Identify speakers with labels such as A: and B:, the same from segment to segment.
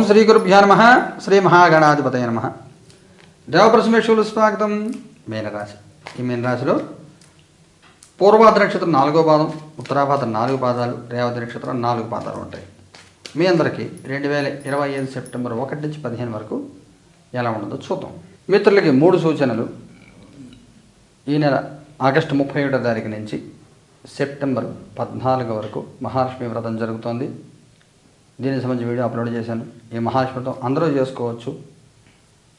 A: ఓం శ్రీ గురుభ్యా నమ. శ్రీ మహాగణాధిపతయ నమ. దేవప్రసమేశ్వరులు స్వాగతం. మీనరాశి ఈ మీనరాశిలో పూర్వాధ నక్షత్రం నాలుగో పాదం ఉత్తరాభాద నాలుగు పాదాలు రేవతి నక్షత్రం నాలుగు పాదాలు ఉంటాయి. మీ అందరికీ రెండు వేల ఇరవై ఐదు సెప్టెంబర్ ఒకటి నుంచి పదిహేను వరకు ఎలా ఉండదో చూద్దాం. మిత్రులకి మూడు సూచనలు. ఈ నెల ఆగస్టు ముప్పై ఒకటో తారీఖు నుంచి సెప్టెంబర్ పద్నాలుగు వరకు మహాలక్ష్మి వ్రతం జరుగుతోంది. దీనికి సంబంధించి వీడియో అప్లోడ్ చేశాను. ఈ మహాశ్వతం అందరూ చేసుకోవచ్చు.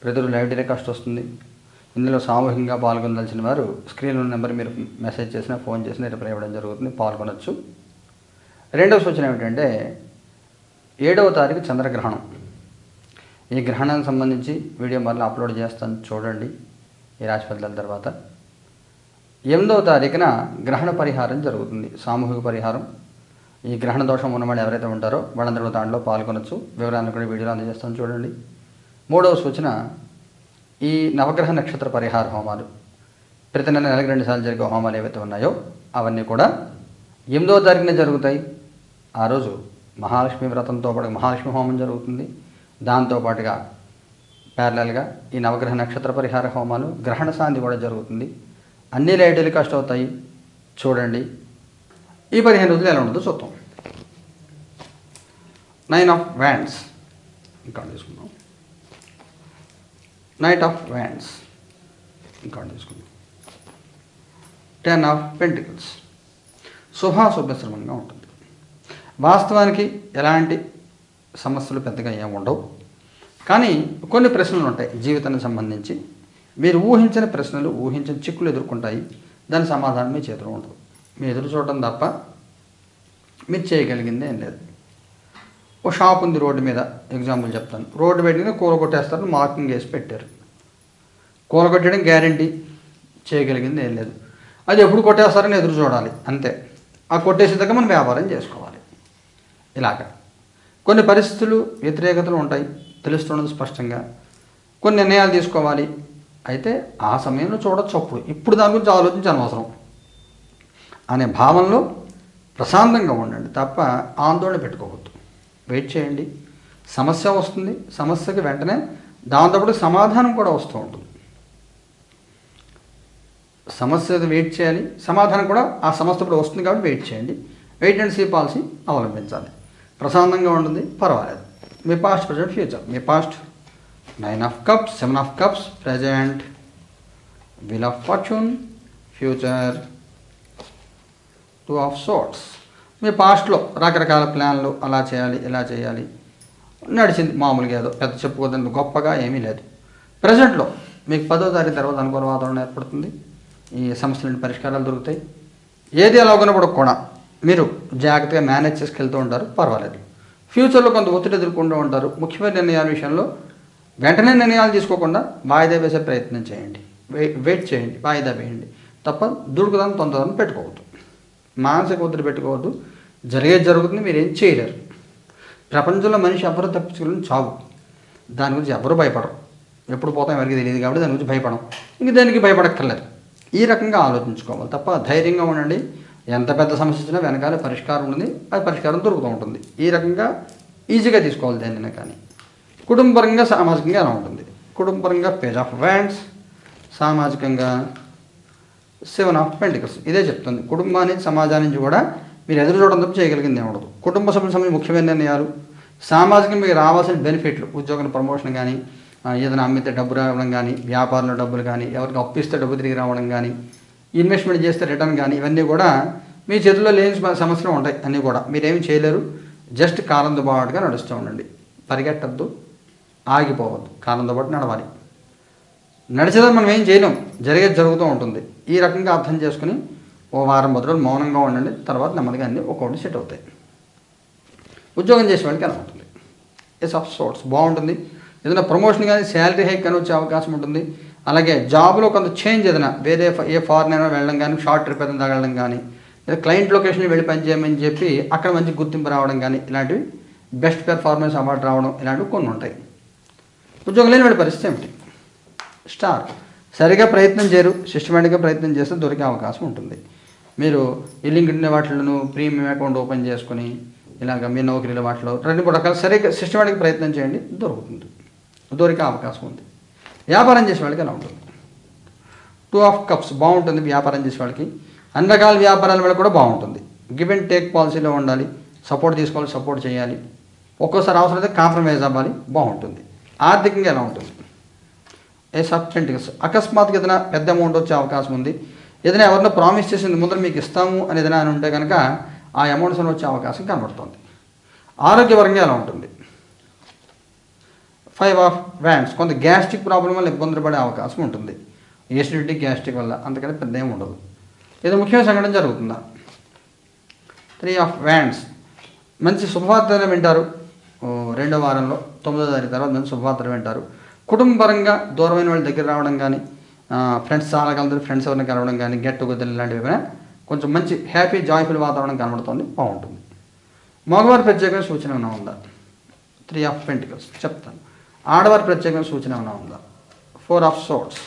A: ప్రతిరోజు లైవ్ టెలికాస్ట్ వస్తుంది. ఇందులో సామూహికంగా పాల్గొనదలిచిన వారు స్క్రీన్ ఉన్న నెంబర్ మీరు మెసేజ్ చేసినా ఫోన్ చేసినా రిప్లై ఇవ్వడం జరుగుతుంది. పాల్గొనవచ్చు రెండవ సూచన ఏమిటంటే ఏడవ తారీఖు చంద్రగ్రహణం. ఈ గ్రహణానికి సంబంధించి వీడియో మళ్ళీ అప్లోడ్ చేస్తాను చూడండి ఈ రాశి ఫలితాల తర్వాత. ఎనిమిదవ తారీఖున గ్రహణ పరిహారం జరుగుతుంది. సామూహిక పరిహారం. ఈ గ్రహణ దోషం ఉన్నవాళ్ళు ఎవరైతే ఉంటారో వాళ్ళందరూ దాంట్లో పాల్గొనొచ్చు. వివరాలను కూడా వీడియోలో అందజేస్తాను చూడండి. మూడవ సూచన ఈ నవగ్రహ నక్షత్ర పరిహార హోమాలు. ప్రతి నెల నెలకు రెండు సార్లు జరిగే హోమాలు ఏవైతే ఉన్నాయో అవన్నీ కూడా ఎనిమిదవ తారీఖున జరుగుతాయి. ఆ రోజు మహాలక్ష్మి వ్రతంతో పాటు మహాలక్ష్మి హోమం జరుగుతుంది. దాంతోపాటుగా ప్యారలల్గా ఈ నవగ్రహ నక్షత్ర పరిహార హోమాలు గ్రహణ శాంతి కూడా జరుగుతుంది. అన్ని లైట్ టెలికాస్ట్ అవుతాయి. చూడండి. ఈ పదిహేను రోజులు ఎలా ఉండదో చూద్దాం. నైన్ ఆఫ్ వ్యాండ్స్ ఇంకా తీసుకుందాం. నైట్ ఆఫ్ వ్యాండ్స్ ఇంకా తీసుకుందాం. టెన్ ఆఫ్ పెంటికల్స్ శుభాశుభశ్రమంగా ఉంటుంది. వాస్తవానికి ఎలాంటి సమస్యలు పెద్దగా ఏమి ఉండవు. కానీ కొన్ని ప్రశ్నలు ఉంటాయి జీవితానికి సంబంధించి. మీరు ఊహించిన ప్రశ్నలు ఊహించిన చిక్కులు ఎదుర్కొంటాయి. దాని సమాధానం మీ చేతిలో ఉండదు మీ ఎదురు చూడటం తప్ప మీరు చేయగలిగింది ఏం లేదు. ఓ షాప్ ఉంది రోడ్డు మీద ఎగ్జాంపుల్ చెప్తాను. రోడ్డు పెట్టిన కూర కొట్టేస్తారు మార్కింగ్ వేసి పెట్టారు. కూర కొట్టడం గ్యారంటీ చేయగలిగింది ఏం లేదు. అది ఎప్పుడు కొట్టేస్తారని ఎదురు చూడాలి అంతే. ఆ కొట్టేసేదాకా మనం వ్యాపారం చేసుకోవాలి. ఇలాగ. కొన్ని పరిస్థితులు వ్యతిరేకతలు ఉంటాయి తెలుస్తున్నది స్పష్టంగా. కొన్ని నిర్ణయాలు తీసుకోవాలి. అయితే ఆ సమయంలో చూడొచ్చు అప్పుడు. ఇప్పుడు దాని గురించి ఆలోచించి అనవసరం అనే భావనలో ప్రశాంతంగా ఉండండి తప్ప ఆందోళన పెట్టుకోవద్దు. వెయిట్ చేయండి. సమస్య వస్తుంది. సమస్యకి వెంటనే దాంతోపాటు సమాధానం కూడా వస్తూ ఉంటుంది. సమస్య వెయిట్ చేయాలి. సమాధానం కూడా ఆ సమస్య ఇప్పుడు వస్తుంది కాబట్టి వెయిట్ చేయండి. వెయిట్ అండ్ సీ పాలసీ అవలంబించాలి. ప్రశాంతంగా ఉంటుంది. పర్వాలేదు. మీ past present future me past nine of cups seven of cups present wheel of fortune future two of swords మీ పాస్ట్లో రకరకాల ప్లాన్లు అలా చేయాలి ఇలా చేయాలి. నడిచింది మామూలుగా ఏదో పెద్ద చెప్పుకోదండి గొప్పగా ఏమీ లేదు. ప్రజెంట్లో మీకు పదో తారీఖు తర్వాత అనుకూల వాతావరణం ఏర్పడుతుంది. ఈ సమస్యల పరిష్కారాలు దొరుకుతాయి. ఏది ఎలా ఉన్నప్పుడు కూడా మీరు జాగ్రత్తగా మేనేజ్ చేసుకెళ్తూ ఉంటారు పర్వాలేదు. ఫ్యూచర్లో కొంత ఒత్తిడి ఎదుర్కొంటూ ఉంటారు. ముఖ్యమైన నిర్ణయాల విషయంలో వెంటనే నిర్ణయాలు తీసుకోకుండా వాయిదా వేసే ప్రయత్నం చేయండి. వెయిట్ వెయిట్ చేయండి. వాయిదా వేయండి. తప్ప దుడుకుదాన్ని తొందరని పెట్టుకోవద్దు. మానసిక ఒత్తిడి పెట్టుకోవద్దు. జరిగేది జరుగుతుంది మీరు ఏం చేయలేరు. ప్రపంచంలో మనిషి ఎవరు తప్పించుకోలేని చావు. దాని గురించి ఎవరు భయపడరు. ఎప్పుడు పోతాం ఎవరికి తెలియదు కాబట్టి దాని గురించి భయపడం. ఇంక దానికి భయపడక్కర్లేదు. ఈ రకంగా ఆలోచించుకోవాలి తప్ప ధైర్యంగా ఉండండి. ఎంత పెద్ద సమస్య వచ్చినా వెనకాల పరిష్కారం ఉంటుంది. అది పరిష్కారం దొరుకుతూ ఉంటుంది. ఈ రకంగా ఈజీగా తీసుకోవాలి దేనిని కానీ. కుటుంబరంగా సామాజికంగా ఎలా ఉంటుంది? కుటుంబరంగా పేజ్ ఆఫ్ వ్యాండ్స్ సామాజికంగా సెవెన్ ఆఫ్ పెంటికల్స్ ఇదే చెప్తుంది. కుటుంబాన్ని సమాజానికి నుంచి కూడా మీరు ఎదురు చూడడం తప్ప చేయగలిగింది ఉండదు. కుటుంబ సభ్యుల సంబంధించి ముఖ్యమైన నిర్ణయాలు. సామాజికంగా మీకు రావాల్సిన బెనిఫిట్లు ఉద్యోగం ప్రమోషన్ కానీ ఏదైనా అమ్మితే డబ్బు రావడం కానీ వ్యాపారంలో డబ్బులు కానీ ఎవరికి అప్పిస్తే డబ్బు తిరిగి రావడం కానీ ఇన్వెస్ట్మెంట్ చేస్తే రిటర్న్ కానీ ఇవన్నీ కూడా మీ చేతుల్లో లేని సమస్యలు ఉంటాయి. అన్నీ కూడా మీరేమి చేయలేరు. జస్ట్ కాలంతో పాటుగా నడుస్తూ ఉండండి. పరిగెట్టద్దు. ఆగిపోవద్దు. కాలంతో పాటు నడవాలి. నడిచేదని మనం ఏం చేయలేం. జరిగేది జరుగుతూ ఉంటుంది. ఈ రకంగా అర్థం చేసుకుని ఓ వారం పది రోజులు మౌనంగా ఉండండి. తర్వాత నెమ్మదిగా అన్నీ ఒక్కొక్కటి సెట్ అవుతాయి. ఉద్యోగం చేసే వాళ్ళకి ఎలా ఉంటుంది. ఎస్ ఆఫ్ సోర్ట్స్ బాగుంటుంది. ఏదైనా ప్రమోషన్ కానీ శాలరీ హైక్ కానీ వచ్చే అవకాశం ఉంటుంది. అలాగే జాబ్లో కొంత చేంజ్ ఏదైనా వేరే ఏ ఫారెన్ అయినా వెళ్ళడం కానీ షార్ట్ ట్రిప్ ఏదైనా తగలడం కానీ లేదా క్లయింట్ లొకేషన్ వెళ్ళి పనిచేయమని చెప్పి అక్కడ మంచి గుర్తింపు రావడం కానీ ఇలాంటివి బెస్ట్ పెర్ఫార్మెన్స్ అవార్డు రావడం ఇలాంటివి కొన్ని ఉంటాయి. ఉద్యోగం లేని వాడి పరిస్థితి ఏమిటి? స్టార్. సరిగా ప్రయత్నం చేయరు సిస్టమేటిక్గా ప్రయత్నం చేస్తే దొరికే అవకాశం ఉంటుంది. మీరు ఈ లింక్డ్ వాటిలను ప్రీమియం అకౌంట్ ఓపెన్ చేసుకుని ఇలాగ మీ నౌకరీల వాటిలో రెండు మూడు రకాల సరిగ్గా సిస్టమేటిక్ ప్రయత్నం చేయండి దొరుకుతుంది. దొరికే అవకాశం ఉంది. వ్యాపారం చేసే వాళ్ళకి ఎలా ఉంటుంది? టూ ఆఫ్ కప్స్ బాగుంటుంది వ్యాపారం చేసే వాళ్ళకి. అన్ని రకాల వ్యాపారాల వల్ల కూడా బాగుంటుంది. గివ్ అండ్ టేక్ పాలసీలో ఉండాలి సపోర్ట్ తీసుకోవాలి సపోర్ట్ చేయాలి. ఒక్కోసారి అవసరం అయితే కాంప్రమైజ్ అవ్వాలి బాగుంటుంది. ఆర్థికంగా ఎలా ఉంటుంది? ఏ సబ్టెంటికల్స్ అకస్మాత్తుగా ఏదైనా పెద్ద అమౌంట్ వచ్చే అవకాశం ఉంది. ఏదైనా ఎవరినో ప్రామిస్ చేసింది ముందర మీకు ఇస్తాము అని ఏదైనా అని ఉంటే కనుక ఆ అమౌంట్స్ అని వచ్చే అవకాశం కనబడుతుంది. ఆరోగ్యపరంగా ఎలా ఉంటుంది? ఫైవ్ ఆఫ్ వ్యాండ్స్ కొంత గ్యాస్ట్రిక్ ప్రాబ్లం వల్ల ఇబ్బందులు పడే అవకాశం ఉంటుంది. ఏసిడిటీ గ్యాస్ట్రిక్ వల్ల అందుకని పెద్ద ఏమి ఉండదు. ఏదో ముఖ్యమైన సంఘటన జరుగుతుందా? త్రీ ఆఫ్ వ్యాండ్స్ మంచి శుభవార్తలు వింటారు. రెండో వారంలో తొమ్మిదో తారీఖు తర్వాత మంచి శుభవార్తలు వింటారు. కుటుంబపరంగా దూరమైన వాళ్ళ దగ్గర రావడం కానీ ఫ్రెండ్స్ చాలా కలుగుతారు ఫ్రెండ్స్ ఎవరిని కలవడం కానీ గెట్ టుగెదర్ ఇలాంటివి ఏమైనా కొంచెం మంచి హ్యాపీ జాయ్ఫుల్ వాతావరణం కనబడుతుంది బాగుంటుంది. మగవారి ప్రత్యేకమైన సూచన ఏమైనా ఉందా? త్రీ ఆఫ్ పెంటికల్స్ చెప్తాను. ఆడవారి ప్రత్యేకమైన సూచన ఏమైనా ఉందా? ఫోర్ ఆఫ్ సోట్స్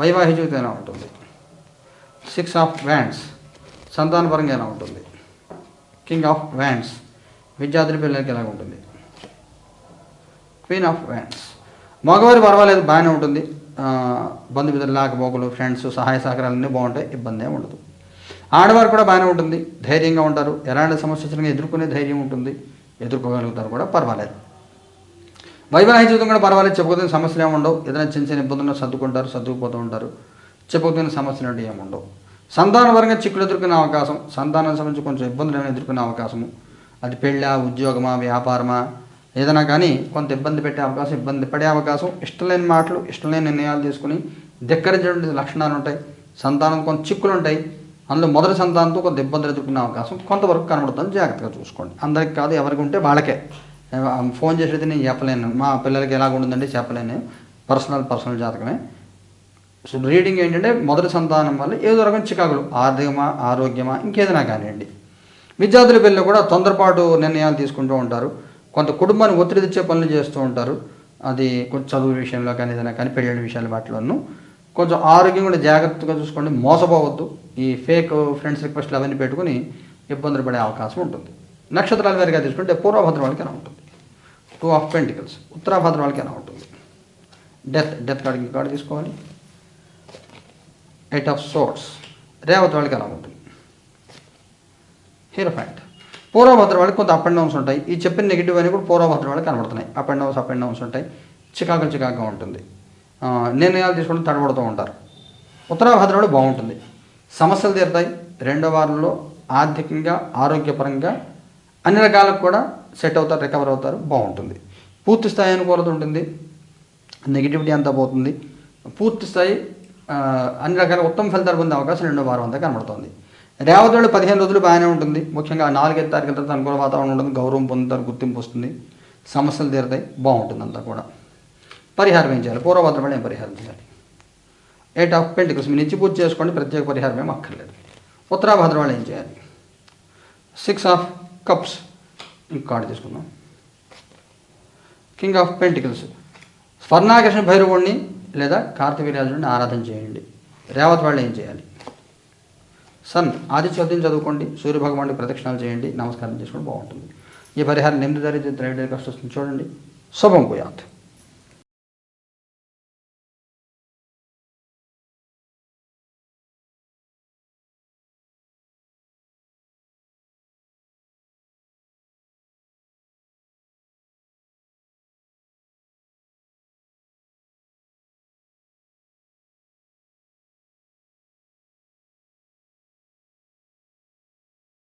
A: వైవాహిక జీవితం ఉంటుంది? సిక్స్ ఆఫ్ వ్యాండ్స్ సంతానపరంగా ఎలా ఉంటుంది? కింగ్ ఆఫ్ వ్యాండ్స్ విద్యార్థుల పిల్లలకి ఎలా ఉంటుంది? క్వీన్ ఆఫ్ వ్యాండ్స్ మగవారి పర్వాలేదు బాగానే ఉంటుంది. బంధుమిత్రులు లాకపోకలు ఫ్రెండ్స్ సహాయ సహకారాలు అన్నీ బాగుంటాయి ఇబ్బంది ఏమి ఉండదు. ఆడవారు కూడా బాగానే ఉంటుంది ధైర్యంగా ఉంటారు. ఎలాంటి సమస్య వచ్చినా ఎదుర్కొనే ధైర్యం ఉంటుంది ఎదుర్కోగలుగుతారు కూడా పర్వాలేదు. వైవాహిక జీవితం కూడా పర్వాలేదు చెప్పుకోతున్న సమస్యలు ఏమి ఉండవు. ఏదైనా చిన్న చిన్న ఇబ్బందులు సర్దుకుంటారు సర్దుకుపోతూ ఉంటారు. చెప్పుకోతున్న సమస్యలు అంటే ఏమి ఉండవు. సంతానపరంగా చిక్కులు ఎదుర్కొనే అవకాశం సంతానం సంబంధించి కొంచెం ఇబ్బందులు ఏమైనా ఎదుర్కొనే అవకాశము. అది పెళ్ళా ఉద్యోగమా వ్యాపారమా ఏదైనా కానీ కొంత ఇబ్బంది పెట్టే అవకాశం ఇబ్బంది పడే అవకాశం ఇష్టం లేని మాటలు ఇష్టం లేని నిర్ణయాలు తీసుకుని ధిక్కరించేటువంటి లక్షణాలు ఉంటాయి సంతానం కొంత చిక్కులు ఉంటాయి అందులో మొదటి సంతానంతో కొంత ఇబ్బందులు ఎదుర్కొనే అవకాశం కొంతవరకు కనబడుతుంది. జాగ్రత్తగా చూసుకోండి. అందరికి కాదు ఎవరికి ఉంటే వాళ్ళకే. ఫోన్ చేసేది నేను చెప్పలేను. మా పిల్లలకి ఎలాగ ఉంటుందండి చెప్పలేను. పర్సనల్ పర్సనల్ జాతకమే. సో రీడింగ్ ఏంటంటే మొదటి సంతానం వల్ల ఏదో రకం చికాకులు ఆర్థికమా ఆరోగ్యమా ఇంకేదైనా కానివ్వండి. విద్యార్థుల పిల్లలు కూడా తొందరపాటు నిర్ణయాలు తీసుకుంటూ ఉంటారు. కొంత కుటుంబాన్ని ఒత్తిడి తెచ్చే పనులు చేస్తూ ఉంటారు. అది కొంచెం చదువు విషయంలో కానీ ఏదైనా కానీ పెళ్ళిళ్ళ విషయాల వాటిలోనూ. కొంచెం ఆరోగ్యం కూడా జాగ్రత్తగా చూసుకోండి. మోసపోవద్దు. ఈ ఫేక్ ఫ్రెండ్స్ రిక్వెస్ట్లు అవన్నీ పెట్టుకుని ఇబ్బందులు పడే అవకాశం ఉంటుంది. నక్షత్రాల వారిగా తీసుకుంటే పూర్వభద్రం వాళ్ళకి ఎలా ఉంటుంది? Two of pentacles. ఉత్తరాభద్రం వాళ్ళకి ఎలా ఉంటుంది? డెత్ డెత్ కార్డు కార్డు తీసుకోవాలి. ఎయిట్ ఆఫ్ సోర్ట్స్ రేవతి వాళ్ళకి ఎలా ఉంటుంది? హీరో ఫ్యాంట్ పూర్వభద్ర వాళ్ళకి కొంత అప్ అండ్ డౌన్స్ ఉంటాయి. ఈ చెప్పిన నెగిటివ్ అని కూడా పూర్వభద్ర వాళ్ళకి కనబడుతున్నాయి. Up and downs up and downs ఉంటాయి. చికాకులు చికాకుగా ఉంటుంది. నిర్ణయాలు తీసుకుంటూ తడబడుతూ ఉంటారు. ఉత్తరాభద్ర వాళ్ళు బాగుంటుంది. సమస్యలు తీరుతాయి. రెండో వారంలో ఆర్థికంగా ఆరోగ్యపరంగా అన్ని రకాలకు కూడా సెట్ అవుతారు రికవర్ అవుతారు బాగుంటుంది. పూర్తి స్థాయి అనుకూలత ఉంటుంది. నెగిటివిటీ అంతా పోతుంది. పూర్తి స్థాయి అన్ని రకాల ఉత్తమ ఫలితాలు పొందే అవకాశం రెండో వారం అంతా కనబడుతుంది. రేవతి వాళ్ళు పదిహేను రోజులు బాగానే ఉంటుంది. ముఖ్యంగా నాలుగైదు తారీఖు తర్వాత అనుకూల వాతావరణం ఉంటుంది. గౌరవం పొందుతారు గుర్తింపు వస్తుంది. సమస్యలు తీరుతాయి బాగుంటుంది అంతా కూడా. పరిహారం ఏం చేయాలి? పూర్వభద్ర ఏం పరిహారం చేయాలి? ఎయిట్ ఆఫ్ పెంటికల్స్ మీ నిత్య పూజ చేసుకోండి. ప్రత్యేక పరిహారం ఏం అక్కర్లేదు. ఉత్తరాభద్ర వాళ్ళు ఏం చేయాలి? సిక్స్ ఆఫ్ కప్స్ ఇంక కార్డు తీసుకుందాం. కింగ్ ఆఫ్ పెంటికల్స్ స్వర్ణాకృష్ణ భైరవుడిని లేదా కార్తవీర్యాజుడిని ఆరాధన చేయండి. రేవత్ వాళ్ళు ఏం చేయాలి? సన్ ఆదిత్యోదయం చదువుకోండి సూర్యభగవానుడికి ప్రదక్షిణాలు చేయండి నమస్కారం చేసుకోండి బాగుంటుంది. ఈ పరిహారం ఎనిమిది దారి ద్రవిడ కష్టం చూడండి. శుభం పోయాత్